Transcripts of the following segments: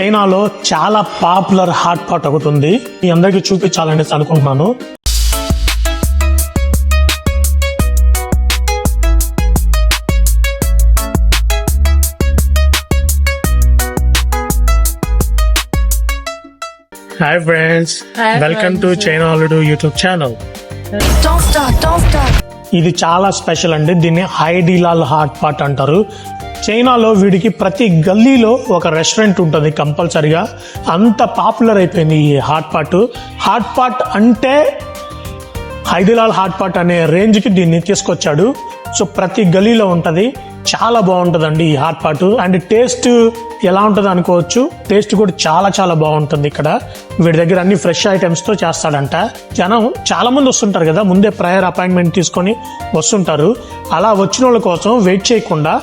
చైనాలో చాలా popular hot pot ఒకటి ఉంది. మీ అందరికీ చూపించాలని అనుకుంటున్నాను. Hi friends welcome to. China YouTube channel. ఇది చాలా స్పెషల్ అండి. దీన్ని హైడీలాల్ హాట్ పాట్ అంటారు. చైనాలో వీడికి ప్రతి గల్లీలో ఒక రెస్టారెంట్ ఉంటుంది కంపల్సరిగా. అంత పాపులర్ అయిపోయింది ఈ హాట్ పాట్. హాట్ పాట్ అంటే హైదీలాల్ హాట్ పాట్ అనే రేంజ్కి దీన్ని తీసుకొచ్చాడు. సో ప్రతి గలీలో ఉంటుంది. చాలా బాగుంటుందండి ఈ హాట్ పాట్. అండ్ టేస్ట్ ఎలా ఉంటుంది అనుకోవచ్చు. టేస్ట్ కూడా చాలా చాలా బాగుంటుంది ఇక్కడ. వీడి దగ్గర అన్ని ఫ్రెష్ ఐటమ్స్తో చేస్తాడంట. జనం చాలా మంది వస్తుంటారు కదా ముందే ప్రయర్ అపాయింట్మెంట్ తీసుకొని వస్తుంటారు. అలా వచ్చిన వాళ్ళ కోసం వెయిట్ చేయకుండా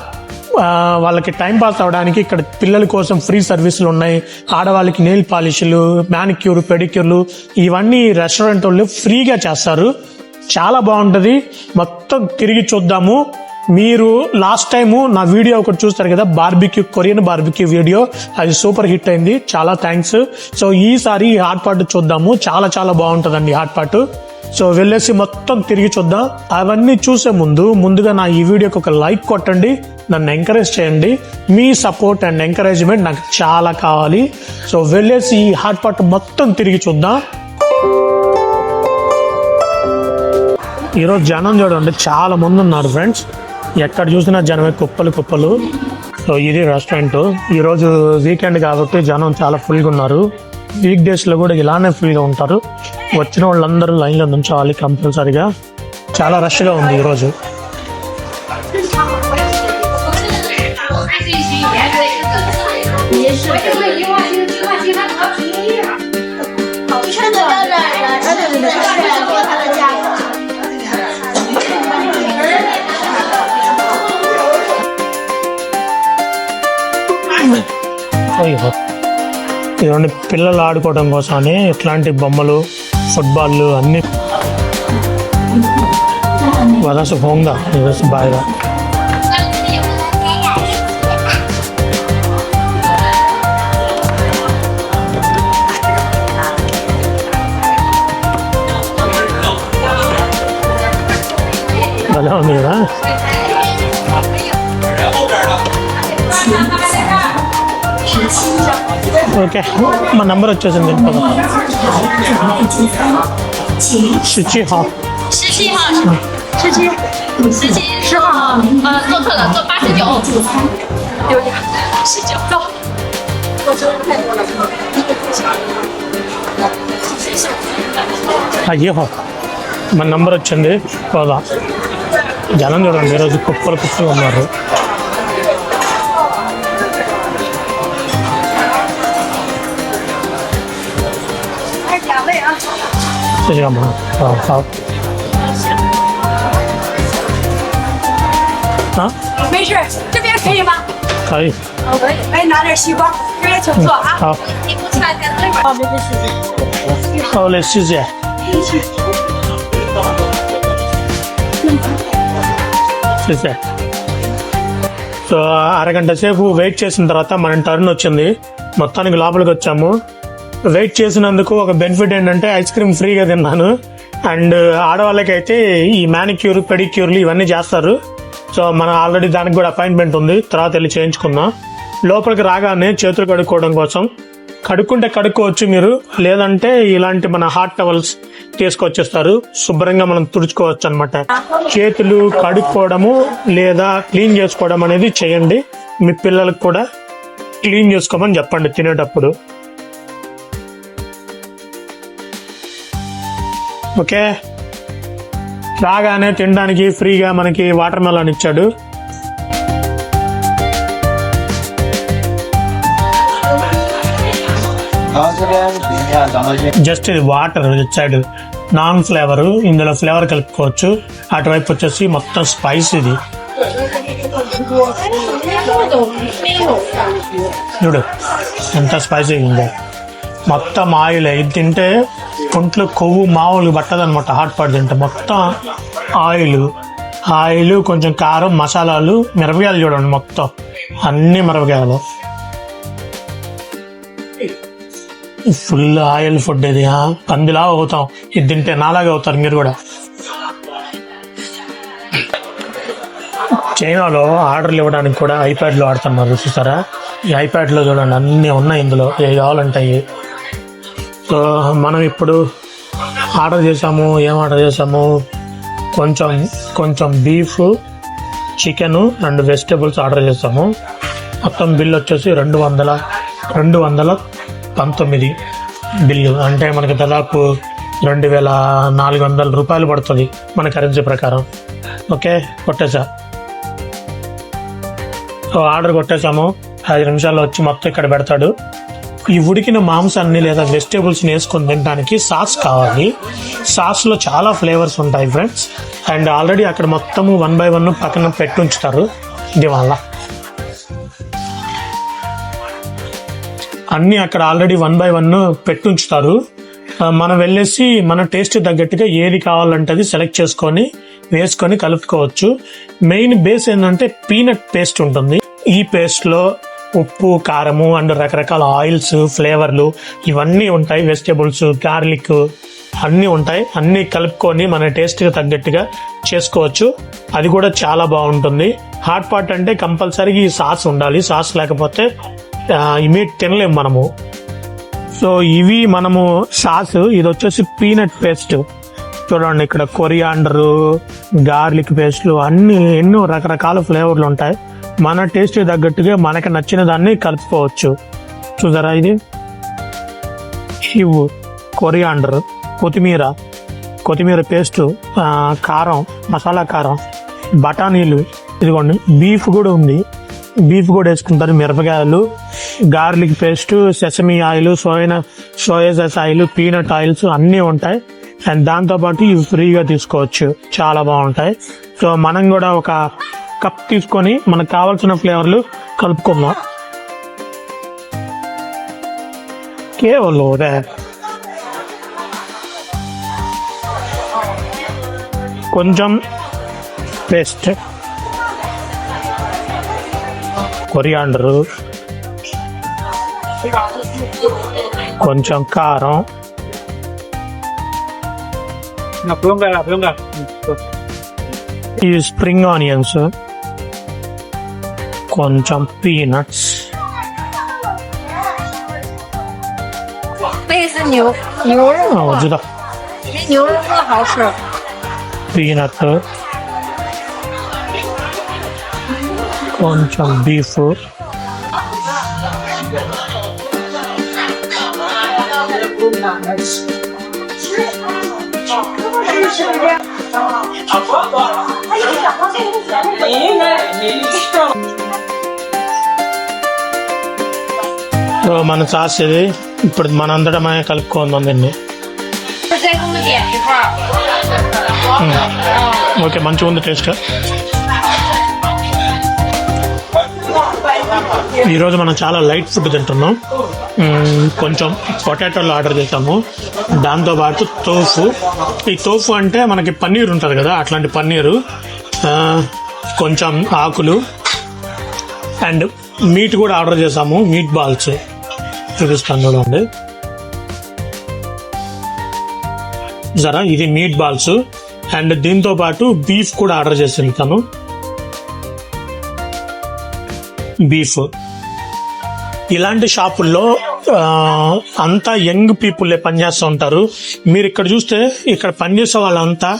వాళ్ళకి టైం పాస్ అవడానికి ఇక్కడ పిల్లల కోసం ఫ్రీ సర్వీసులు ఉన్నాయి. ఆడవాళ్ళకి నెయిల్ పాలిష్లు మ్యానిక్యూర్ పెడిక్యూర్లు ఇవన్నీ రెస్టారెంట్ వాళ్ళు ఫ్రీగా చేస్తారు. చాలా బాగుంటుంది. మొత్తం తిరిగి చూద్దాము. మీరు లాస్ట్ టైము నా వీడియో ఒకటి చూస్తారు కదా బార్బిక్యూ కొరియన్ బార్బిక్యూ వీడియో. అది సూపర్ హిట్ అయింది. చాలా థ్యాంక్స్. సో ఈసారి హాట్ పాట్ చూద్దాము. చాలా చాలా బాగుంటుందండి హాట్ పాట్. సో వెళ్ళేసి మొత్తం తిరిగి చూద్దాం. అవన్నీ చూసే ముందు ముందుగా నా ఈ వీడియోకి ఒక లైక్ కొట్టండి నన్ను ఎంకరేజ్ చేయండి. మీ సపోర్ట్ అండ్ ఎంకరేజ్మెంట్ నాకు చాలా కావాలి. సో వెళ్ళేసి ఈ హాట్ పాట్ మొత్తం తిరిగి చూద్దాం. ఈరోజు జనం చూడండి చాలా మంది ఉన్నారు ఫ్రెండ్స్ ఎక్కడ చూసినా జనమే కుప్పలు కుప్పలు. సో ఇది రెస్టారెంట్ ఈరోజు వీకెండ్ కాబట్టి జనం చాలా ఫుల్గా ఉన్నారు. వీక్ డేస్లో కూడా ఇలానే ఫుల్గా ఉంటారు. వచ్చిన వాళ్ళందరూ లైన్లో నుంచోవాలి కంపల్సరిగా. చాలా రష్గా ఉంది ఈరోజు. అయ్యో. ఇవన్నీ పిల్లలు ఆడుకోవడం కోసమని ఇట్లాంటి బొమ్మలు ఫుట్బాల్ అన్ని వదస హోంగా వదస బాగా భలే ఉంది కదా ఓకే. మా నెంబర్ వచ్చేసింది శుచి హా అయ్యో. మన నంబర్ వచ్చింది. పోదా. జనం చూడండి ఈరోజు కుప్పలు కుప్పలు ఉన్నారు. 这个吗？好好啊，没事，这边可以吗？可以，哎，拿点西瓜，这边请坐啊。好，你不穿在那边。好嘞，谢谢。చేసే సో అరగంట సేపు వెయిట్ చేసిన తర్వాత మన టర్న్ వచ్చింది మొత్తానికి లోపలికి వచ్చాము వెయిట్ చేసినందుకు ఒక బెనిఫిట్ ఏంటంటే ఐస్ క్రీమ్ ఫ్రీగా తిన్నాను. అండ్ ఆడవాళ్ళకైతే ఈ మ్యానిక్యూర్ పెడిక్యూర్లు ఇవన్నీ చేస్తారు. సో మన ఆల్రెడీ దానికి కూడా అపాయింట్మెంట్ ఉంది. తర్వాత వెళ్ళి చేయించుకుందాం. లోపలికి రాగానే చేతులు కడుక్కోవడం కోసం. కడుక్కుంటే కడుక్కోవచ్చు మీరు. లేదంటే ఇలాంటి మన హాట్ టవల్స్ తీసుకొచ్చేస్తారు. శుభ్రంగా మనం తుడుచుకోవచ్చు అనమాట చేతులు కడుక్కోవడము లేదా క్లీన్ చేసుకోవడం అనేది చేయండి. మీ పిల్లలకు కూడా క్లీన్ చేసుకోమని చెప్పండి తినేటప్పుడు. ఓకే రాగానే తినడానికి ఫ్రీగా మనకి వాటర్ మెలన్ ఇచ్చాడు జస్ట్ ఇది వాటర్ ఇచ్చాడు నాన్ ఫ్లేవర్ ఇందులో ఫ్లేవర్ కలుపుకోవచ్చు అటువైపు వచ్చేసి మొత్తం స్పైస్ ఇది చూడు ఎంత స్పైసీ ఉందో మొత్తం ఆయిల్ ఇది తింటే ఒంట్లో కొవ్వు మామూలు పట్టదనమాట హాట్ పాట్ తింటే. మొత్తం ఆయిల్ ఆయిల్ కొంచెం కారం మసాలాలు మిరపకాయలు చూడండి మొత్తం. అన్ని మిరపకాయలు. ఫుల్ ఆయిల్ ఫుడ్ ఇది ఆ? పందిలా అవుతాం. ఇది తింటే నాలాగే అవుతారు మీరు కూడా. చైనాలో ఆర్డర్లు ఇవ్వడానికి కూడా ఐప్యాడ్లు ఆడుతున్నారు చూసారా? ఈ ఐప్యాడ్లో చూడండి అన్నీ ఉన్నాయి ఇందులో. ఏ కావాలంటాయి మనం ఇప్పుడు ఆర్డర్ చేసాము ఏం ఆర్డర్ చేసాము కొంచెం కొంచెం beef chicken and vegetables order చేసాము మొత్తం బిల్ వచ్చేసి రెండు వందల రెండు వందల పంతొమ్మిది బిల్లు అంటే మనకి దాదాపు రెండు వేల నాలుగు వందల రూపాయలు పడుతుంది మన కరెన్సీ ప్రకారం. ఓకే కొట్టేసా? ఆర్డర్ కొట్టేసాము ఐదు నిమిషాల్లో వచ్చి మొత్తం ఇక్కడ పెడతాడు. ఈ ఉడికిన మాంసాన్ని లేదా వెజిటేబుల్స్ని వేసుకొని తినడానికి సాస్ కావాలి. సాస్లో చాలా ఫ్లేవర్స్ ఉంటాయి ఫ్రెండ్స్ అండ్ ఆల్రెడీ అక్కడ మొత్తము వన్ బై వన్ పక్కన పెట్టి ఉంచుతారు ఇది వల్ల అన్ని అక్కడ ఆల్రెడీ వన్ బై వన్ పెట్టి ఉంచుతారు మనం వెళ్ళేసి మన టేస్ట్ తగ్గట్టుగా ఏది కావాలంటే అది సెలెక్ట్ చేసుకొని వేసుకొని కలుపుకోవచ్చు. మెయిన్ బేస్ ఏంటంటే పీనట్ పేస్ట్ ఉంటుంది. ఈ పేస్ట్లో ఉప్పు కారము అండ్ రకరకాల ఆయిల్స్ ఫ్లేవర్లు ఇవన్నీ ఉంటాయి. వెజిటేబుల్స్ గార్లిక్ అన్నీ ఉంటాయి. అన్నీ కలుపుకొని మన టేస్ట్కి తగ్గట్టుగా చేసుకోవచ్చు. అది కూడా చాలా బాగుంటుంది. హాట్ పాట్ అంటే కంపల్సరీగా ఈ సాస్ ఉండాలి. సాస్ లేకపోతే ఇమీడియట్ తినలేము మనము. సో ఇవి మనము సాస్. ఇది వచ్చేసి పీనట్ పేస్ట్. చూడండి ఇక్కడ కొరియాండరు గార్లిక్ పేస్ట్లు అన్ని ఎన్నో రకరకాల ఫ్లేవర్లు ఉంటాయి. మన టేస్ట్ తగ్గట్టుగా మనకి నచ్చిన దాన్ని కలుపుకోవచ్చు. చూసారా ఇది? ఇవ్వు కొరియాండర్ కొత్తిమీర కొత్తిమీర పేస్ట్ కారం మసాలా కారం బఠానీలు ఇదిగోండి బీఫ్ కూడా ఉంది. బీఫ్ కూడా వేసుకుంటారు మిరపకాయలు garlic paste sesame oil soya soya sauce oil peanut oils అన్నీ ఉంటాయి. అండ్ దాంతోపాటు ఇవి ఫ్రీగా తీసుకోవచ్చు. చాలా బాగుంటాయి. సో మనం కూడా ఒక కప్ తీసుకొని మనకు కావాల్సిన ఫ్లేవర్లు కలుపుకుందాం. కేవలం కొంచెం పేస్ట్ కొరియాండరు కొంచెం కారం. ఈ spring onions. కొంచెం పీనట్స్ 那个是牛牛肉， వద్దుదా 牛肉更好吃。 పీనట్ కొంచెం బీఫ్ So మన సాస్ ఇది ఇప్పుడు మనందరం కలుపుకోందండి hmm. ఓకే మంచిగా ఉంది టేస్ట్. ఈరోజు మనం చాలా లైట్ ఫుడ్ తింటున్నాం. Hmm, కొంచెం పొటాటోలు ఆర్డర్ చేసాము దాంతో పాటు తోఫు. ఈ తోఫు అంటే మనకి పన్నీర్ ఉంటుంది కదా అట్లాంటి పన్నీరు. కొంచెం ఆకులు. అండ్ మీట్ కూడా ఆర్డర్ చేసాము మీట్ బాల్స్. చూపిస్తాను చూడండి జరా ఇది మీట్ బాల్స్ అండ్ దీంతో పాటు బీఫ్ కూడా ఆర్డర్ చేసింది తను. బీఫ్ ఇలాంటి షాపుల్లో అంతా యంగ్ పీపుల్లే పనిచేస్తూ ఉంటారు. మీరు ఇక్కడ చూస్తే ఇక్కడ పనిచేసే వాళ్ళంతా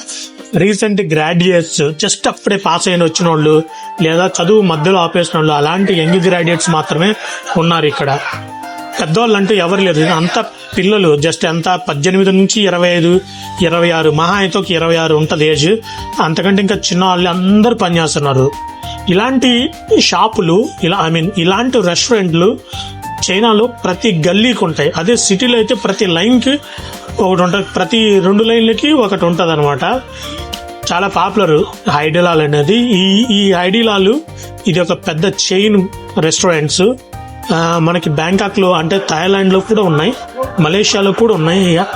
రీసెంట్ గ్రాడ్యుయేట్స్ జస్ట్ అప్పుడే పాస్ అయిన వచ్చిన వాళ్ళు లేదా చదువు మధ్యలో ఆపేసిన వాళ్ళు అలాంటి యంగ్ గ్రాడ్యుయేట్స్ మాత్రమే ఉన్నారు ఇక్కడ. పెద్దవాళ్ళు అంటూ ఎవరు లేరు. అంతా పిల్లలు. జస్ట్ ఎంత? పద్దెనిమిది నుంచి ఇరవై ఐదు ఇరవై ఆరు. మహా అయితే ఒక ఇరవై ఆరు ఉంటుంది ఏజ్. అంతకంటే ఇంకా చిన్న వాళ్ళు అందరూ పనిచేస్తున్నారు ఇలాంటి షాపులు ఇలా ఐ మీన్ ఇలాంటి రెస్టారెంట్లు చైనాలో ప్రతి గల్లీకి ఉంటాయి. అదే సిటీలో అయితే ప్రతి లైన్కి ఒకటి ఉంటుంది. ప్రతి రెండు లైన్లకి ఒకటి ఉంటుంది అనమాట చాలా పాపులర్. ఐడిలాల్ అనేది. ఈ ఈ ఐడిలాలు ఇది ఒక పెద్ద చైన్ రెస్టారెంట్స్. మనకి బ్యాంకాక్లో అంటే థాయిలాండ్లో కూడా ఉన్నాయి మలేషియాలో కూడా ఉన్నాయి ఇక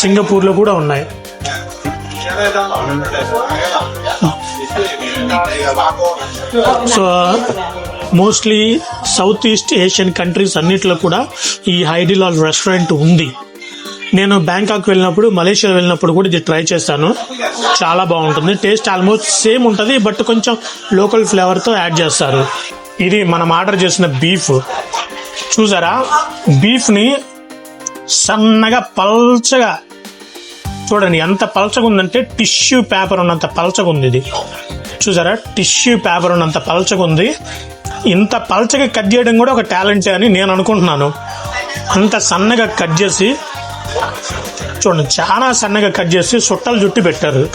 సింగపూర్లో కూడా ఉన్నాయి. So mostly south east Asian countries అన్నిట్లో కూడా ఈ హైడిలాల్ రెస్టారెంట్ ఉంది. నేను బ్యాంకాక్ వెళ్ళినప్పుడు మలేషియా వెళ్ళినప్పుడు కూడా ఇది ట్రై చేశాను. చాలా బాగుంటుంది. టేస్ట్ ఆల్మోస్ట్ సేమ్ ఉంటుంది బట్ కొంచెం లోకల్ ఫ్లేవర్తో యాడ్ చేస్తారు. ఇది మనం ఆర్డర్ చేసిన బీఫ్. చూసారా? బీఫ్ని సన్నగా పల్చగా చూడండి ఎంత పలచగా ఉందంటే టిష్యూ పేపర్ ఉన్నంత పలచగా ఉంది ఇది. చూసారా? టిష్యూ పేపర్ ఉన్నంత పలచగా ఉంది ఇంత పలచగా కట్ చేయడం కూడా ఒక టాలెంటే అని నేను అనుకుంటున్నాను. అంత సన్నగా కట్ చేసి చూడండి చాలా సన్నగా కట్ చేసి సుట్టలు చుట్టి పెట్టారు.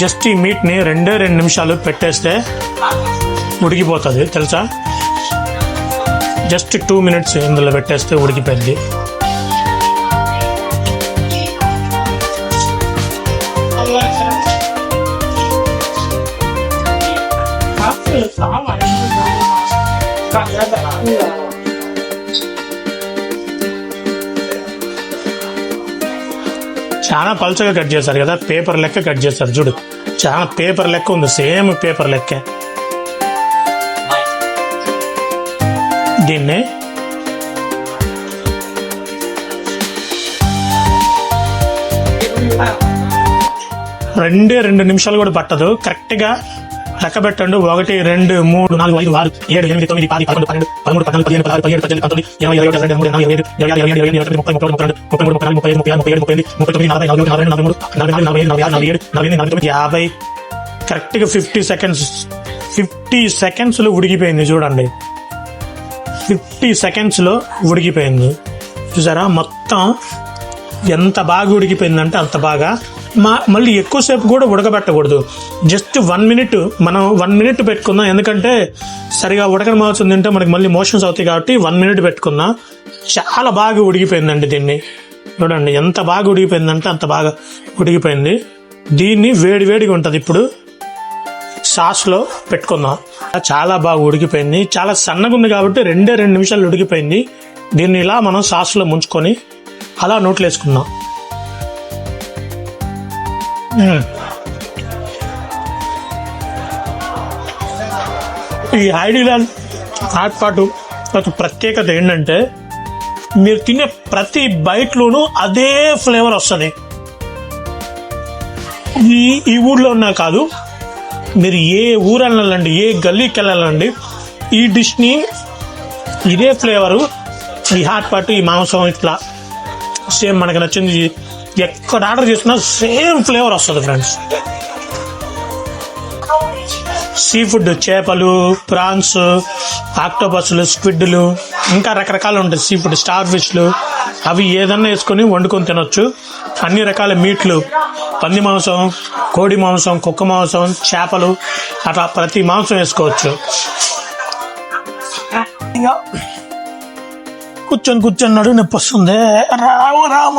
జస్ట్ ఈ మీట్ని రెండే రెండు నిమిషాలు పెట్టేస్తే ఉడికిపోతుంది తెలుసా? జస్ట్ టూ మినిట్స్ ఇందులో పెట్టేస్తే ఉడికిపోయింది చాలా పల్చగా కట్ చేశారు కదా పేపర్ లెక్క కట్ చేశారు చూడు. చాలా పేపర్ లెక్క ఉంది. సేమ్ పేపర్ లెక్క. దీన్ని రెండే రెండు నిమిషాలు కూడా పట్టదు. కరెక్ట్గా లెక్క పెట్టండి ఒకటి రెండు మూడు నాలుగు ఐదు ఆరు ఏడు ఎనిమిది తొమ్మిది పది పదకొండు పన్నెండు పదమూడు పద్నాలుగు పదిహేను పదహారు పదిహేడు పద్దెనిమిది పంతొమ్మిది ఇరవై ఇరవై ఒకటి రెండు మూడు నాలుగు ఏడు ఇరవై ఆరు ఇరవై ఏడు ఇరవై ఎనిమిది ముప్పై ముప్పై ముప్పై రెండు ముప్పై మూడు ముప్పై నాలుగు ముప్పై ఐదు ముప్పై ఆరు ముప్పై ఏడు ముప్పై ఎనిమిది ముప్పై తొమ్మిది నలభై నలభై నలభై రెండు నలభై మూడు నలభై నాలుగు నలభై ఐదు నలభై ఆరు నలభై ఏడు నలభై ఎనిమిది నలభై తొమ్మిది యాభై కరెక్ట్గా ఫిఫ్టీ సెకండ్స్ ఫిఫ్టీ సెకండ్స్లో ఉడికిపోయింది చూడండి ఫిఫ్టీ సెకండ్స్లో ఉడికిపోయింది చూసారా మొత్తం ఎంత బాగా ఉడికిపోయిందంటే అంత బాగా మా మళ్ళీ ఎక్కువసేపు కూడా ఉడకబెట్టకూడదు. జస్ట్ వన్ మినిట్ మనం వన్ మినిట్ పెట్టుకుందాం. ఎందుకంటే సరిగా ఉడకని మాంసం అంటే మనకి మళ్ళీ మోషన్స్ అవుతాయి కాబట్టి వన్ మినిట్ పెట్టుకుందాం చాలా బాగా ఉడికిపోయిందండి దీన్ని. చూడండి ఎంత బాగా ఉడికిపోయిందంటే అంత బాగా ఉడికిపోయింది. దీన్ని వేడి వేడిగా ఉంటుంది ఇప్పుడు. సాస్లో పెట్టుకుందాం. చాలా బాగా ఉడికిపోయింది. చాలా సన్నగా ఉంది కాబట్టి రెండే రెండు నిమిషాలు ఉడికిపోయింది. దీన్ని ఇలా మనం సాస్లో ముంచుకొని అలా నోట్లు వేసుకుందాం. ఈ ఐడిలాల్ హాట్ ప్రత్యేకత ఏంటంటే మీరు తినే ప్రతి బైట్లోనూ అదే ఫ్లేవర్ వస్తుంది. ఈ ఈ ఊర్లో ఉన్నా కాదు మీరు ఏ ఊరు వెళ్ళాలండి ఏ గల్లీకి వెళ్ళాలండి ఈ డిష్ని ఇదే ఫ్లేవరు ఈ హాట్ పాటు ఈ మాంసం ఇట్లా. సేమ్ మనకు నచ్చింది ఎక్కడ ఆర్డర్ చేసినా సేమ్ ఫ్లేవర్ వస్తుంది ఫ్రెండ్స్. సీ ఫుడ్ చేపలు ప్రాన్స్ ఆక్టోపస్లు స్క్విడ్లు ఇంకా రకరకాలు ఉంటాయి. సీ ఫుడ్ స్టార్ ఫిష్లు అవి ఏదన్నా వేసుకొని వండుకొని తినొచ్చు. అన్ని రకాల మీట్లు పంది మాంసం కోడి మాంసం కుక్క మాంసం చేపలు అట్లా ప్రతి మాంసం వేసుకోవచ్చు. కూర్చొని కూర్చొని నడు నొప్పి వస్తుంది. రామ.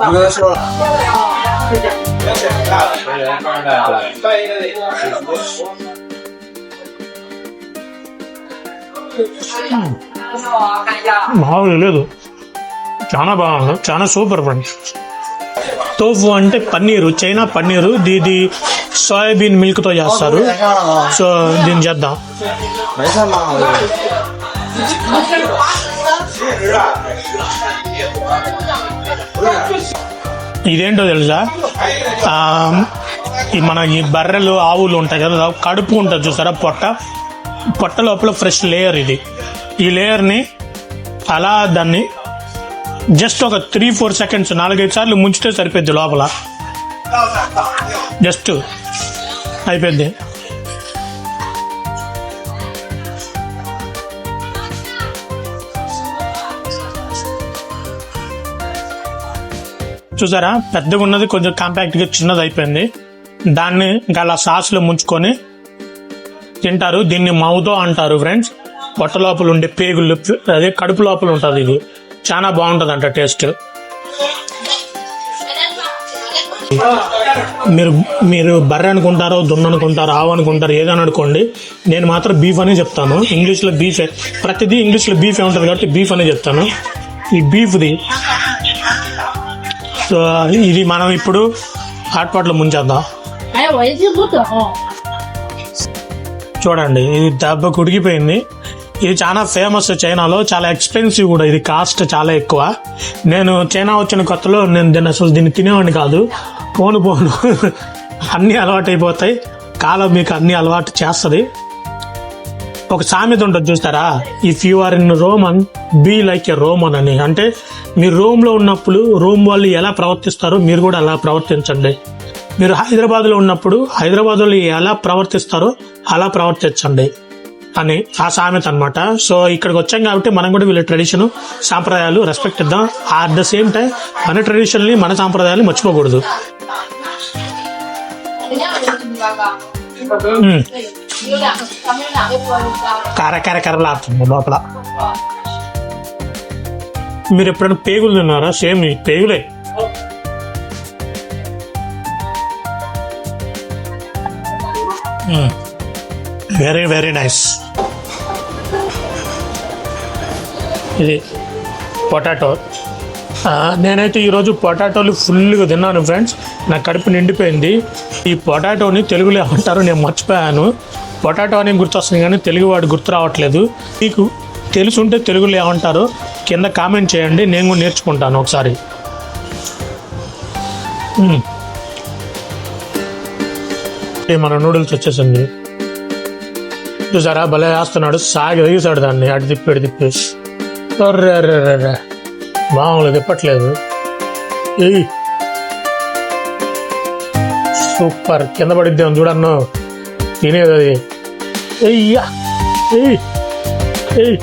రామ లేదు. చాలా బాగుంది. చాలా సూపర్ ఫ్రెండ్స్ తోఫు అంటే పన్నీరు చైనా పన్నీరు దీది సోయాబీన్ మిల్క్తో చేస్తారు. సో దీన్ని చేద్దాం. ఇదేంటో తెలుసా? మన ఈ బర్రెలు ఆవులు ఉంటాయి కదా కడుపు ఉంటుంది చూసారా? పొట్ట. పొట్ట లోపల ఫ్రెష్ లేయర్ ఇది. ఈ లేయర్ని అలా దాన్ని జస్ట్ ఒక త్రీ ఫోర్ సెకండ్స్ నాలుగైదు సార్లు ముంచితే సరిపోద్ది లోపల. జస్ట్ అయిపోద్ది. చూసారా? పెద్దగా ఉన్నది కొంచెం కాంపాక్ట్గా చిన్నది అయిపోయింది. దాన్ని ఇంకా అలా సాస్లో ముంచుకొని తింటారు. దీన్ని మౌదో అంటారు ఫ్రెండ్స్ పొట్ట లోపల ఉండే పేగులు అదే కడుపు లోపల ఉంటుంది ఇది. చాలా బాగుంటుంది అంట టేస్ట్ మీరు మీరు బర్రె అనుకుంటారో దున్న అనుకుంటారో ఆవు అనుకుంటారు ఏదని అనుకోండి. నేను మాత్రం బీఫ్ అనే చెప్తాను. ఇంగ్లీష్లో బీఫ్ ప్రతిదీ ఇంగ్లీష్లో బీఫే ఉంటుంది కాబట్టి బీఫ్ అని చెప్తాను. ఈ బీఫ్ది సో ఇది మనం ఇప్పుడు హాట్పాట్లో ముంచేద్దాం. చూడండి ఇది దెబ్బ కుడిగిపోయింది. ఇది చాలా ఫేమస్ చైనాలో చాలా ఎక్స్పెన్సివ్ కూడా ఇది కాస్ట్ చాలా ఎక్కువ. నేను చైనా వచ్చిన కొత్తలో నేను దీన్ని అసలు దీన్ని తినేవాడిని కాదు. పోను పోను. అన్నీ అలవాటు అయిపోతాయి కాలం మీకు అన్నీ అలవాటు చేస్తుంది. ఒక సామెత ఉంటుంది చూస్తారా? If you are in Roman be like a Roman అని. అంటే మీరు రోమ్లో ఉన్నప్పుడు రోమ్ వాళ్ళు ఎలా ప్రవర్తిస్తారో మీరు కూడా అలా ప్రవర్తించండి. మీరు హైదరాబాద్లో ఉన్నప్పుడు హైదరాబాద్ వాళ్ళు ఎలా ప్రవర్తిస్తారో అలా ప్రవర్తించండి అని ఆ సామెత అనమాట సో ఇక్కడికి వచ్చాం కాబట్టి మనం కూడా వీళ్ళ ట్రెడిషన్ సాంప్రదాయాలు రెస్పెక్ట్ ఇద్దాం. అట్ ద సేమ్ టైం మన ట్రెడిషన్ని మన సాంప్రదాయాలు మర్చిపోకూడదు. కర కర కరలాడుతుంది లోపల. మీరు ఎప్పుడైనా పేగులు తిన్నారా? సేమ్ పేగులే. వెరీ వెరీ నైస్ ఇది పొటాటో. నేనైతే ఈరోజు పొటాటోలు ఫుల్గా తిన్నాను ఫ్రెండ్స్. నా కడుపు నిండిపోయింది. ఈ పొటాటోని తెలుగులో ఏమంటారు నేను మర్చిపోయాను. పొటాటో అని గుర్తొస్తుంది కానీ తెలుగు వాడు గుర్తు రావట్లేదు. మీకు తెలుసుంటే తెలుగులో ఏమంటారో కింద కామెంట్ చేయండి నేను కూడా నేర్చుకుంటాను ఒకసారి. మన నూడిల్స్ వచ్చేసింది. చూసారా? భలే వేస్తున్నాడు. సాగి తీసాడు దాన్ని. అటు తిప్పి అటు తిప్పి. అర్రే మామూలు తిప్పట్లేదు. ఏయ్. సూపర్. కింద పడిద్దాం చూడన్ను. తినేది అది. ఎయ్యా ఏయ్. ఏయ్.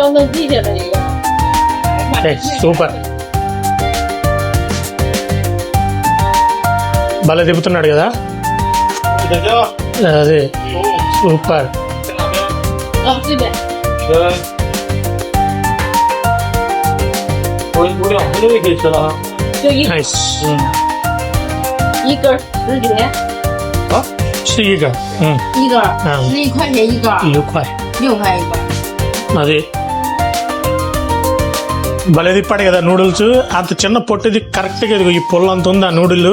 要弄地下的一个。 ఏయ్, సూపర్ భలే తిప్పుతున్నాడు కదా అదే సూపర్ 哦，这边。 我我两个都可以吃了啊。 就一 నైస్ 一根儿十几， 是一个嗯一根儿嗯十一块钱一根儿， 六块 六块一根儿。 అది భలే తిప్పాడు కదా నూడిల్స్ అంత చిన్న పొట్టిది కరెక్ట్ గా ఇదిగో ఈ పొల్ల అంత ఉంది ఆ నూడిల్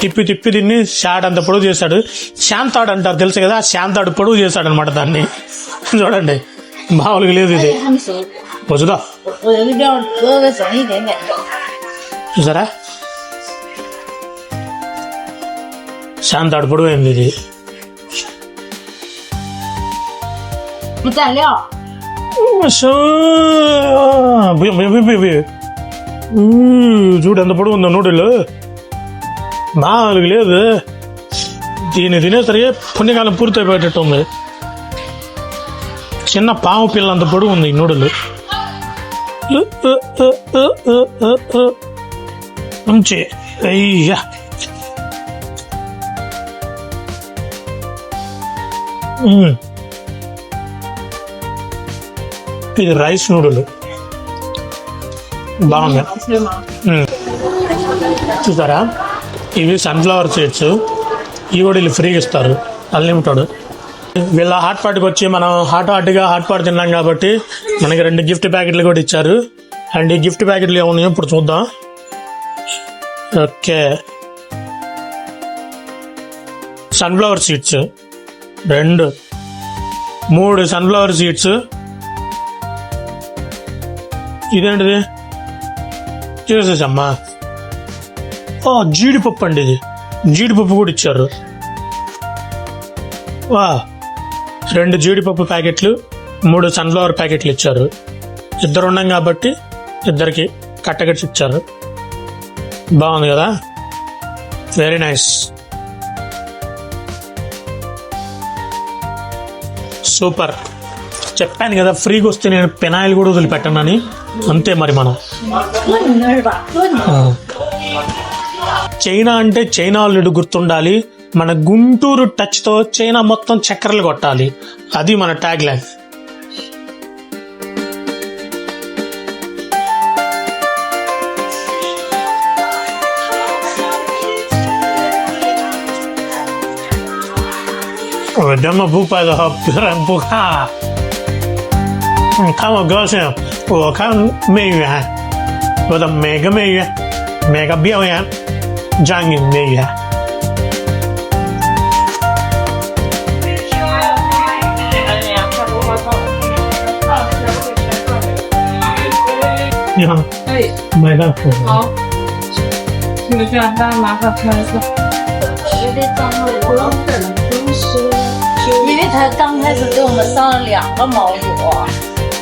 తిప్పి తిప్పి దీన్ని షాడ్ అంత పొడవు చేశాడు శాంతాడు అంటారు తెలుసు కదా ఆ శాంతాడు పొడవు చేశాడు అనమాట దాన్ని చూడండి మామూలుగా లేదు ఇది 他们手， వజుదా 我这边割的整一点点。 చూసారా శాంతాడు పొడవు అయింది ఇది 不蘸料， సో బియ్యం, బియ్యం, బియ్యం, బియ్యం. ఊ, చూడు ఎంత పొడవు ఉందో నూడిల్ నాలుగు లేదు దీన్ని తినేసరికి పుణ్యకాలం పూర్తయిపోయేటట్టు ఉంది చిన్న పాము పిల్ల అంత పొడవు ఉంది ఈ నూడిల్ మంచి అయ్యా మ్మ్. ఇది రైస్ నూడిల్. బాగుంది చూసారా? ఇవి సన్ఫ్లవర్ సీడ్స్ ఇవి కూడా వీళ్ళు ఫ్రీగా ఇస్తారు. అన్లిమిటెడ్. వీళ్ళ హాట్ పాట్కి వచ్చి మనం హాట్ హాట్గా హాట్ పాట్ తిన్నాం కాబట్టి మనకి రెండు గిఫ్ట్ ప్యాకెట్లు కూడా ఇచ్చారు. అండ్ ఈ గిఫ్ట్ ప్యాకెట్లు ఏమున్నాయి ఇప్పుడు చూద్దాం. ఓకే. సన్ఫ్లవర్ సీడ్స్ రెండు. మూడు సన్ఫ్లవర్ సీడ్స్ ఇదేంటిది? చూసేసమ్మా ఓ జీడిపప్పు అండి ఇది. జీడిపప్పు కూడా ఇచ్చారు. వా రెండు జీడిపప్పు ప్యాకెట్లు మూడు సన్ఫ్లవర్ ప్యాకెట్లు ఇచ్చారు. ఇద్దరు ఉన్నాం కాబట్టి ఇద్దరికి కట్టగట్టి ఇచ్చారు. బాగుంది కదా? వెరీ నైస్ సూపర్ చెప్పాను కదా ఫ్రీగా వస్తే నేను పెనాయిల్ కూడా వదిలిపెట్టానని. అంతే మరి మనం. చైనా అంటే చైనా వాళ్ళు గుర్తుండాలి. మన గుంటూరు టచ్తో చైనా మొత్తం చక్కెరలు కొట్టాలి. అది మన tag line. Dama bupa da 我高兴，我看美元，我的每个美元，每个表演，张赢美元。你好，哎，买单服。好，这个券单马上开始。因为他刚开始给我们上了两个毛肚，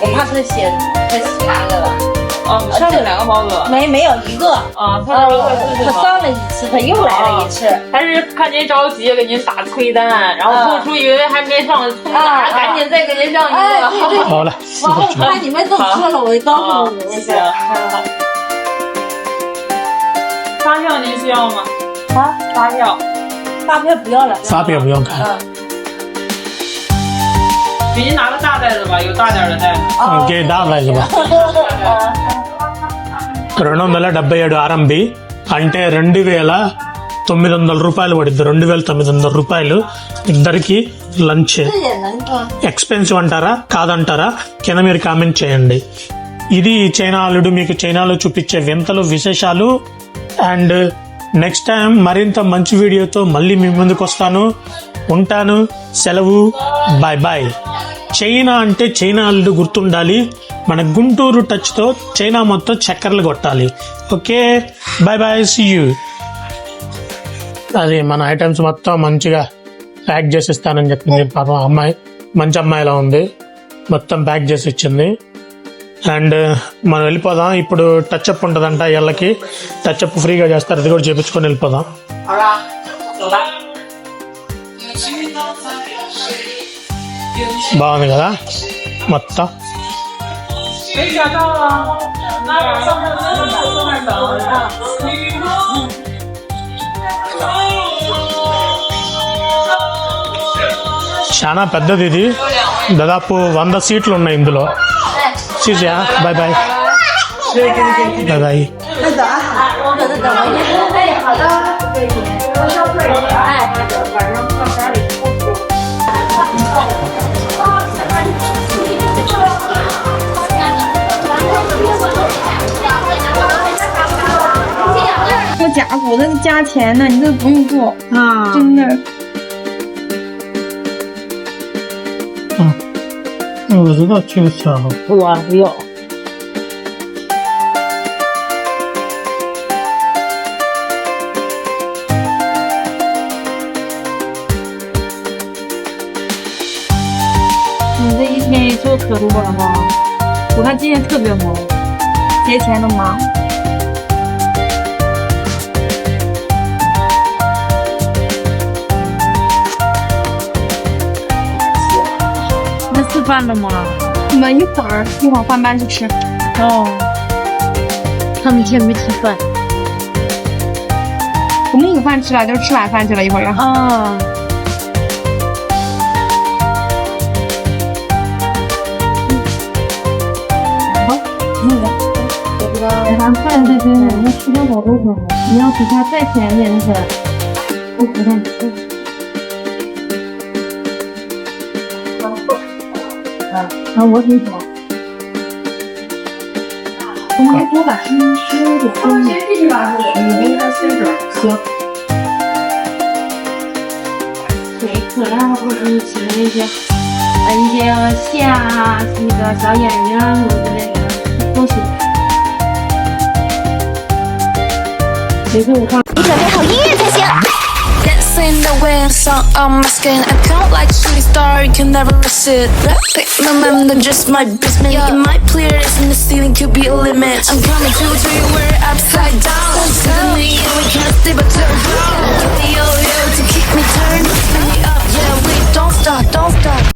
我怕他写太咸了吧？哦，上了两个包子。没没有一个，啊，他他？上了一次，他又来了一次。他是看您着急，给您打催单，然后啊做出以为还没上，冲啊赶紧再给您上一哎，对个。对，好了，我怕你们都说了，我就告诉你们一发票您需要吗？啊，发票，发票不要了。发票不用看。嗯，给您拿个大袋子吧，有大点儿的袋子。嗯给大袋子吧。రెండు వందల డెబ్బై ఏడు ఆర్ఎంబి అంటే రెండు వేల తొమ్మిది వందల రూపాయలు పడుద్ది రెండు వేల తొమ్మిది వందల రూపాయలు ఇద్దరికి లంచ్ 这也能啊。 ఎక్స్పెన్సివ్ అంటారా కాదంటారా కింద మీరు కామెంట్ చేయండి ఇది చైనా అల్లుడు మీకు చైనాలో చూపించే వింతలు విశేషాలు అండ్ నెక్స్ట్ టైం మరింత మంచి వీడియోతో మళ్ళీ మీ ముందుకు వస్తాను ఉంటాను సెలవు బాయ్ బాయ్ చైనా అంటే చైనాలు గుర్తుండాలి. మన గుంటూరు టచ్తో చైనా మొత్తం చక్కర్లు కొట్టాలి. Okay? Bye bye see you అది మన ఐటమ్స్ మొత్తం మంచిగా ప్యాక్ చేసి ఇస్తానని చెప్పింది పాపం అమ్మాయి. మంచి అమ్మాయిలా ఉంది. మొత్తం ప్యాక్ చేసి ఇచ్చింది. అండ్ మనం వెళ్ళిపోదాం. ఇప్పుడు టచ్ అప్ ఉంటుందంట వీళ్ళకి టచ్ అప్ ఫ్రీగా చేస్తారు. అది కూడా చేపించుకొని వెళ్ళిపోదాం. బాగుంది కదా? మొత్తం? చాలా పెద్దది ఇది. దాదాపు వంద సీట్లు ఉన్నాయి ఇందులో. చూసా bye bye bye bye 做甲骨的加钱呢，你这不用做，啊，真的。我知道去小我不要。你这一天也做可多了哈，我看今天特别忙，节前都忙。饭了吗？你们一会儿一会儿换班去吃。哦。他们今天没吃饭。我们有饭吃了，就是吃晚饭去了，一会儿要。啊。咱饭这边呢，那吃点好多会儿，你要比他再便宜点的，我不的。然后我挺什？我多把声点低一点。你给。行。谁可爱不如喜欢那些，呃，一那个小眼睛什么之类的，都行。谁给我唱？你准备好音乐。Dancing the way song on my skin. I count like shooting star, you can never resist Pick my mind, just my basement yeah. In my players in the ceiling could be a limit. I'm coming to you where upside down. Me and we can't stay but turn around Yo, yo, yo, to keep me turned Spin me up, yeah, we don't stop, don't stop